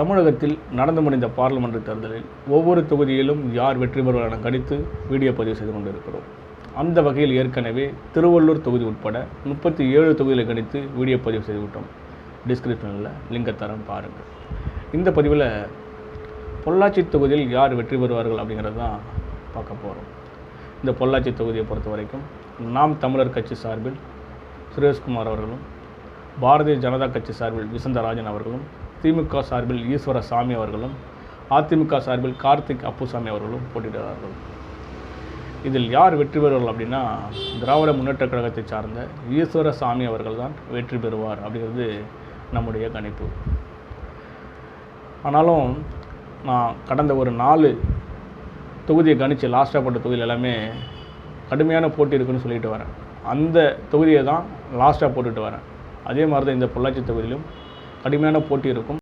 தமிழகத்தில் நடந்து முடிந்த பார்லிமெண்ட் தேர்தலில் ஒவ்வொரு தொகுதியிலும் யார் வெற்றி பெறுவார் என கணித்து வீடியோ பதிவு செய்து கொண்டிருக்கிறோம். அந்த வகையில் ஏற்கனவே திருவள்ளூர் தொகுதி உட்பட முப்பத்தி ஏழு தொகுதிகளை கணித்து வீடியோ பதிவு செய்துவிட்டோம் டிஸ்கிரிப்ஷனில் லிங்கை தரம் பாருங்கள் இந்த பதிவில் பொள்ளாச்சி தொகுதியில் யார் வெற்றி பெறுவார்கள் அப்படிங்கிறது தான் பார்க்க போகிறோம் இந்த பொள்ளாச்சி தொகுதியை பொறுத்த வரைக்கும் நாம் தமிழர் கட்சி சார்பில் சுரேஷ்குமார் அவர்களும் பாரதிய ஜனதா கட்சி சார்பில் விசந்தராஜன் அவர்களும் திமுக சார்பில் ஈஸ்வர சாமி அவர்களும் அதிமுக சார்பில் கார்த்திக் அப்புசாமி அவர்களும் போட்டியிடுகிறார்கள். இதில் யார் வெற்றி பெறுவார்கள் அப்படின்னா திராவிட முன்னேற்ற கழகத்தை சார்ந்த ஈஸ்வர சாமி அவர்கள் தான் வெற்றி பெறுவார் அப்படிங்கிறது நம்முடைய கணிப்பு. ஆனாலும் நான் கடந்த ஒரு நாலு தொகுதியை கணித்து லாஸ்ட்டாக போட்ட தொகுதியில் எல்லாமே கடுமையான போட்டி இருக்குன்னு சொல்லிட்டு வரேன். அந்த தொகுதியை தான் லாஸ்ட்டாக போட்டுட்டு வரேன். அதே மாதிரி தான் இந்த பொள்ளாச்சி தொகுதியிலும் கடுமையான போட்டி இருக்கும்.